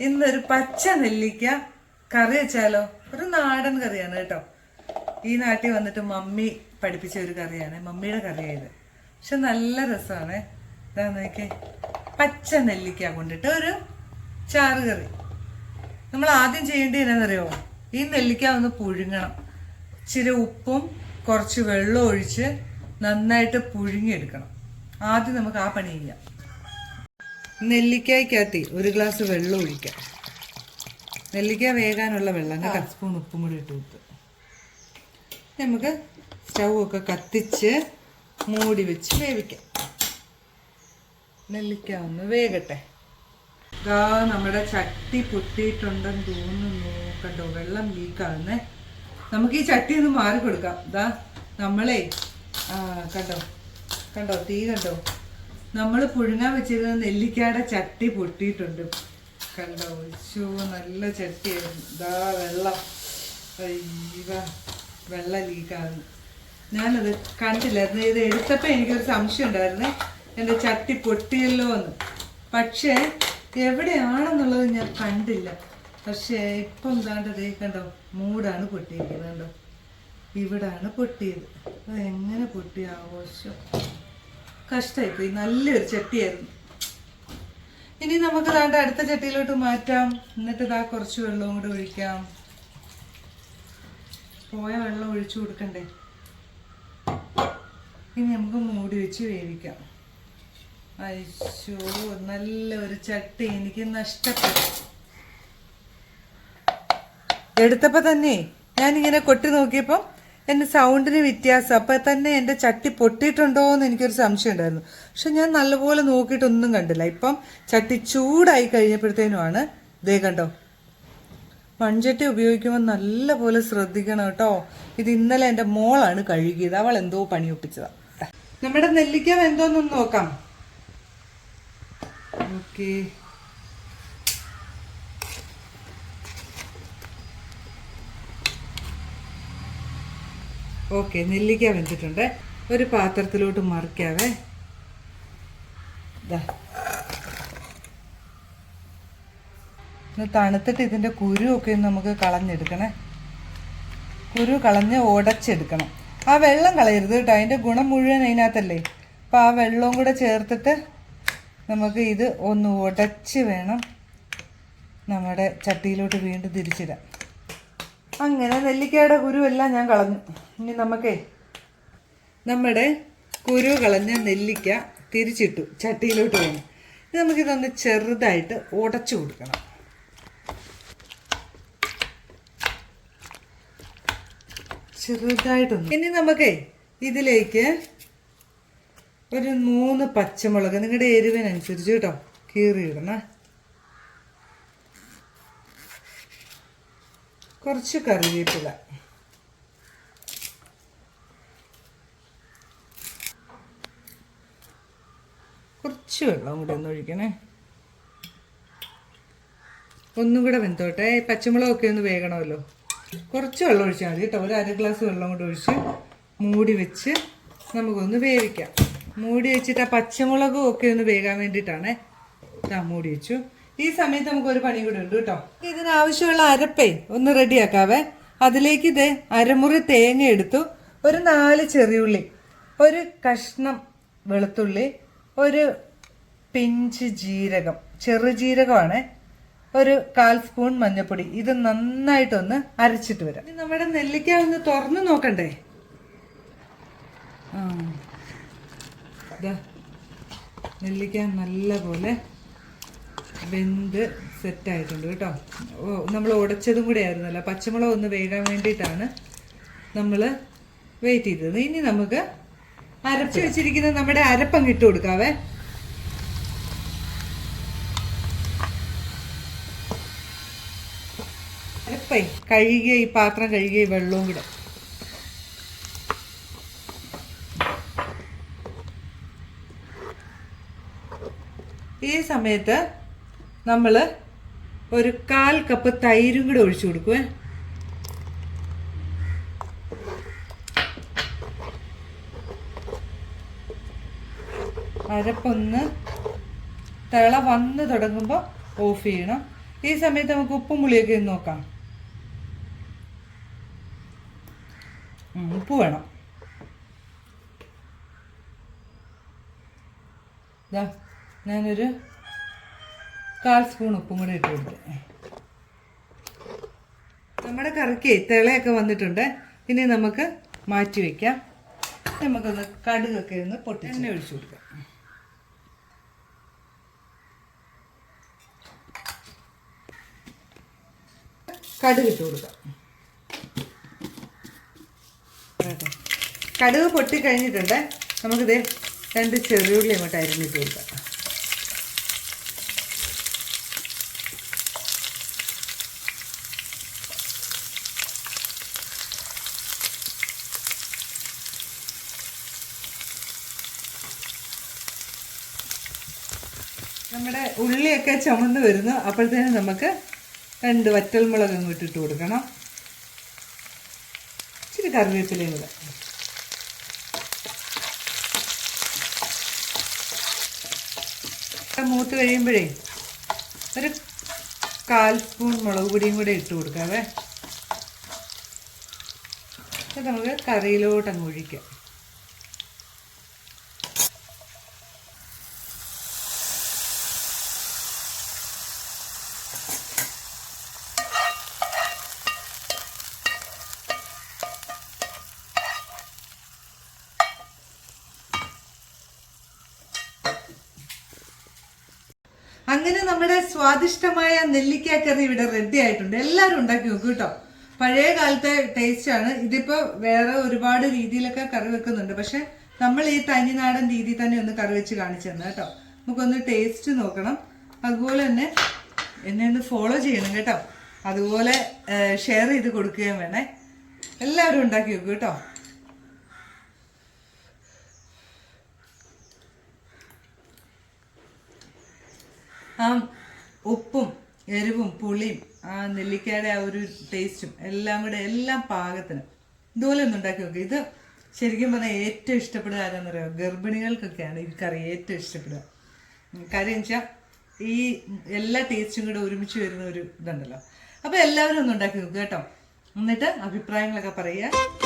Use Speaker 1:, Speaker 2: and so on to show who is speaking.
Speaker 1: ഇന്നൊരു പച്ച നെല്ലിക്ക കറി വെച്ചാലോ? ഒരു നാടൻ കറിയാണ് കേട്ടോ. ഈ നാട്ടിൽ വന്നിട്ട് മമ്മി പഠിപ്പിച്ച ഒരു കറിയാണ് മമ്മിയുടെ കറിയായത്. പക്ഷെ നല്ല രസമാണ്. ഇതാ നോക്കിയേ പച്ച നെല്ലിക്ക കൊണ്ടിട്ട് ഒരു ചാറ് കറി. നമ്മൾ ആദ്യം ചെയ്യേണ്ടത് എന്നാണെന്നറിയോ ഈ നെല്ലിക്ക ഒന്ന് പുഴുങ്ങണം. ഇച്ചിരി ഉപ്പും കുറച്ച് വെള്ളം ഒഴിച്ച് നന്നായിട്ട് പുഴുങ്ങിയെടുക്കണം. ആദ്യം നമുക്ക് ആ പണി ചെയ്യാം. നെല്ലിക്കായ്ക്കകത്ത് ഒരു ഗ്ലാസ് വെള്ളം ഒഴിക്കാം. നെല്ലിക്ക വേകാനുള്ള വെള്ളം കേട്ടോ സ്പൂൺ ഉപ്പും കൂടി ഇട്ട് കൊടുത്ത്. നമുക്ക് സ്റ്റൗ ഒക്കെ കത്തിച്ച് മൂടി വെച്ച് വേവിക്കാം. നെല്ലിക്ക ഒന്ന് വേകട്ടെ. ഇതാ നമ്മുടെ ചട്ടി പൊട്ടിയിട്ടുണ്ടെന്ന് തോന്നുന്നു. കണ്ടോ? വെള്ളം ലീക്കാവുന്നേ നമുക്ക് ഈ ചട്ടി ഒന്ന് മാറി കൊടുക്കാം. ഇതാ നമ്മളെ ആ കണ്ടോ? കണ്ടോ? തീ കണ്ടോ? നമ്മൾ പുഴുങ്ങാൻ വെച്ചിരുന്ന നെല്ലിക്കയുടെ ചട്ടി പൊട്ടിയിട്ടുണ്ട്. കണ്ടോ? ശോ നല്ല ചട്ടിയായിരുന്നു. ഇതാ വെള്ളം. അയ്യവ വെള്ളം ലീക്കാകുന്നു ഞാനത് കണ്ടില്ലായിരുന്നു ഇത് എടുത്തപ്പോൾ എനിക്കൊരു സംശയം ഉണ്ടായിരുന്നേ. എന്റെ ചട്ടി പൊട്ടിയല്ലോ എന്ന്. പക്ഷേ എവിടെയാണെന്നുള്ളത് ഞാൻ കണ്ടില്ല. പക്ഷേ ഇപ്പം എന്താണ്ടത് കണ്ടോ മൂടാണ് പൊട്ടിയിരിക്കുന്നത് കണ്ടോ? ഇവിടാണ് പൊട്ടിയത്. എങ്ങനെ പൊട്ടിയ ആഘോഷം കഷ്ടമായിപ്പോയി നല്ലൊരു ചട്ടിയായിരുന്നു. ഇനി നമുക്ക് വേണ്ട അടുത്ത ചട്ടിയിലോട്ട് മാറ്റാം. എന്നിട്ട് ഇതാ കുറച്ച് വെള്ളവും കൂടെ ഒഴിക്കാം. പോയ വെള്ളം ഒഴിച്ചു കൊടുക്കണ്ടേ? ഇനി നമുക്ക് മൂടി വെച്ച് വേവിക്കാം. അയ്യോ നല്ല ഒരു ചട്ടി. എനിക്ക് നഷ്ടപ്പെട്ടു. എടുത്തപ്പോ തന്നെ ഞാനിങ്ങനെ കൊട്ടി നോക്കിയപ്പോൾ എന്റെ സൗണ്ടിന് വ്യത്യാസം. അപ്പം തന്നെ എന്റെ ചട്ടി പൊട്ടിയിട്ടുണ്ടോ എന്ന് എനിക്കൊരു സംശയം ഉണ്ടായിരുന്നു. പക്ഷെ ഞാൻ നല്ലപോലെ നോക്കിയിട്ടൊന്നും കണ്ടില്ല. ഇപ്പം ചട്ടി ചൂടായി കഴിഞ്ഞപ്പോഴത്തേനുമാണ്. ദേ കണ്ടോ? മൺചട്ടി ഉപയോഗിക്കുമ്പോൾ നല്ല പോലെ ശ്രദ്ധിക്കണം കേട്ടോ. ഇത് ഇന്നലെ എന്റെ മോളാണ് കഴുകിയത്. അവൾ എന്തോ പണി ഒപ്പിച്ചതാ. നമ്മുടെ നെല്ലിക്ക എന്തോന്നൊന്ന് നോക്കാം. ഓക്കേ. ഓക്കെ നെല്ലിക്ക വെച്ചിട്ടുണ്ട് ഒരു പാത്രത്തിലോട്ട് മറിക്കാവേ. ഇത് തണുത്തിട്ട് ഇതിന്റെ കുരുവൊക്കെ ഒന്ന് നമുക്ക് കളഞ്ഞെടുക്കണേ. കുരു കളഞ്ഞ് ഉടച്ചെടുക്കണം ആ വെള്ളം കളയരുത് കേട്ടോ അതിന്റെ ഗുണം മുഴുവൻ അതിനകത്തല്ലേ? അപ്പോൾ ആ വെള്ളവും കൂടെ ചേർത്തിട്ട് നമുക്ക് ഇത് ഒന്ന് ഉടച്ച് വേണം. നമ്മുടെ ചട്ടിയിലോട്ട് വീണ്ടും തിരിച്ചിടാം അങ്ങനെ നെല്ലിക്കയുടെ കുരുവെല്ലാം ഞാൻ കളഞ്ഞു. ഇനി നമുക്കേ നമ്മുടെ കുരു കളഞ്ഞ നെല്ലിക്ക തിരിച്ചിട്ടു ചട്ടിയിലോട്ട് വേണം. ഇനി നമുക്കിതൊന്ന് ചെറുതായിട്ട് ഉടച്ചു കൊടുക്കണം. ചെറുതായിട്ടൊന്ന്. ഇനി നമുക്കേ ഇതിലേക്ക് ഒരു മൂന്ന് പച്ചമുളക് നിങ്ങളുടെ എരിവിനനുസരിച്ച് കേട്ടോ കീറിയിടണേ. കുറച്ച് കറിവേപ്പില. കുറച്ച് വെള്ളം കൂടി ഒന്ന് ഒഴിക്കണേ. ഒന്നും കൂടെ വെന്തോട്ടെ. പച്ചമുളകൊക്കെ ഒന്ന് വേകണമല്ലോ. കുറച്ച് വെള്ളം ഒഴിച്ചാൽ മതി കേട്ടോ. ഒരു അര ഗ്ലാസ് വെള്ളം കൂടെ ഒഴിച്ച് മൂടി വെച്ച് നമുക്കൊന്ന് വേവിക്കാം. മൂടി വെച്ചിട്ട് ആ പച്ചമുളകും ഒക്കെ ഒന്ന് വേകാൻ വേണ്ടിയിട്ടാണ്. ഇതാ മൂടി വെച്ചു. ഈ സമയത്ത് നമുക്ക് ഒരു പണി കൂടി ഉണ്ട് കേട്ടോ. ഇതിനാവശ്യമുള്ള അരപ്പേ ഒന്ന് റെഡിയാക്കാവേ. അതിലേക്ക് ഇത് അരമുറി തേങ്ങ എടുത്തു. ഒരു നാല് ചെറിയുള്ളി ഒരു കഷ്ണം വെളുത്തുള്ളി ഒരു പിഞ്ച് ജീരകം ചെറുജീരകമാണ് ഒരു കാൽ സ്പൂൺ മഞ്ഞൾപ്പൊടി ഇത് നന്നായിട്ടൊന്ന് അരച്ചിട്ട് വരാം. നമ്മുടെ നെല്ലിക്ക ഒന്ന് തുറന്നു നോക്കണ്ടേ? നെല്ലിക്ക നല്ല പോലെ വെന്ത് സെറ്റായിട്ടുണ്ട് കേട്ടോ. നമ്മൾ ഉടച്ചതും കൂടെ ആയിരുന്നല്ലോ. പച്ചമുളക് ഒന്ന് വേകാൻ വേണ്ടിയിട്ടാണ് നമ്മൾ വെയിറ്റ് ചെയ്തത്. ഇനി നമുക്ക് അരച്ചു വെച്ചിരിക്കുന്ന നമ്മുടെ അരപ്പം ഇട്ട് കൊടുക്കാവേ. അരപ്പേ കഴുകിയ ഈ പാത്രം കഴുകിയ വെള്ളവും കൂടെ. ഈ സമയത്ത് നമ്മൾ ഒരു കാൽ കപ്പ് തൈരും കൂടെ ഒഴിച്ചു കൊടുക്കുവേ. അരപ്പൊന്ന് തിള വന്ന് തുടങ്ങുമ്പോൾ ഓഫ് ചെയ്യണം. ഈ സമയത്ത് നമുക്ക് ഉപ്പും പുളിയൊക്കെ ഒന്ന് നോക്കാം. ഉപ്പ് വേണം. ഞാനൊരു കാൽ സ്പൂൺ ഉപ്പും കൂടെ ഇട്ട് കൊടുത്തു നമ്മുടെ കറിക്ക് തിളയൊക്കെ വന്നിട്ടുണ്ട്. ഇനി നമുക്ക് മാറ്റി വയ്ക്കാം നമുക്കൊന്ന് കടുകൊക്കെ ഒന്ന് പൊട്ടി എണ്ണ ഒഴിച്ചു കൊടുക്കാം. കടുക് ഇട്ട് കൊടുക്കാം. കടുക് പൊട്ടി കഴിഞ്ഞിട്ടുണ്ട്. നമുക്കിത് രണ്ട് ചെറിയുള്ളി അങ്ങോട്ട് അരിഞ്ഞിട്ട് കൊടുക്കാം. നമ്മുടെ ഉള്ളിയൊക്കെ ചുമന്ന് വരുന്നു. അപ്പോഴത്തേനും നമുക്ക് രണ്ട് വറ്റൽമുളക് അങ്ങോട്ട് ഇട്ട് കൊടുക്കണം. ഇച്ചിരി കറിവേപ്പിലയും കൂടെ. മൂത്ത് കഴിയുമ്പോഴേ ഒരു കാൽ സ്പൂൺ മുളക് പൊടിയും കൂടെ ഇട്ട് കൊടുക്കാവേ. നമുക്ക് കറിയിലോട്ട് അങ്ങ് ഒഴിക്കാം അങ്ങനെ നമ്മുടെ സ്വാദിഷ്ടമായ നെല്ലിക്ക കറി ഇവിടെ റെഡി ആയിട്ടുണ്ട്. എല്ലാവരും ഉണ്ടാക്കി നോക്കൂ കേട്ടോ. പഴയ കാലത്തെ ടേസ്റ്റ് ആണ്. ഇതിപ്പോ വേറെ ഒരുപാട് രീതിയിലൊക്കെ കറി വെക്കുന്നുണ്ട്. പക്ഷെ നമ്മൾ ഈ തനിനാടൻ രീതി തന്നെ ഒന്ന് കറി വെച്ച് കാണിച്ചു തന്നെ കേട്ടോ. നമുക്കൊന്ന് ടേസ്റ്റ് നോക്കണം. അതുപോലെ തന്നെ എന്നെ ഒന്ന് ഫോളോ ചെയ്യണം കേട്ടോ. അതുപോലെ ഷെയർ ചെയ്ത് കൊടുക്കുകയും വേണേ. എല്ലാവരും ഉണ്ടാക്കി നോക്കൂ കേട്ടോ. ആ ഉപ്പും എരിവും പുളിയും ആ നെല്ലിക്കയുടെ ആ ഒരു ടേസ്റ്റും എല്ലാം കൂടെ എല്ലാം പാകത്തിന്. ഇതുപോലെ ഒന്ന് ഉണ്ടാക്കി നോക്കുക ഇത് ശരിക്കും പറഞ്ഞാൽ ഏറ്റവും ഇഷ്ടപ്പെടുക ആരാന്ന് പറയുക ഗർഭിണികൾക്കൊക്കെയാണ് ഈ കറി ഏറ്റവും ഇഷ്ടപ്പെടുക. കാര്യം വെച്ചാൽ ഈ എല്ലാ ടേസ്റ്റും കൂടെ ഒരുമിച്ച് വരുന്ന ഒരു ഇതുണ്ടല്ലോ. അപ്പോൾ എല്ലാവരും ഒന്ന് ഉണ്ടാക്കി നോക്കുക കേട്ടോ. എന്നിട്ട് അഭിപ്രായങ്ങളൊക്കെ പറയുക.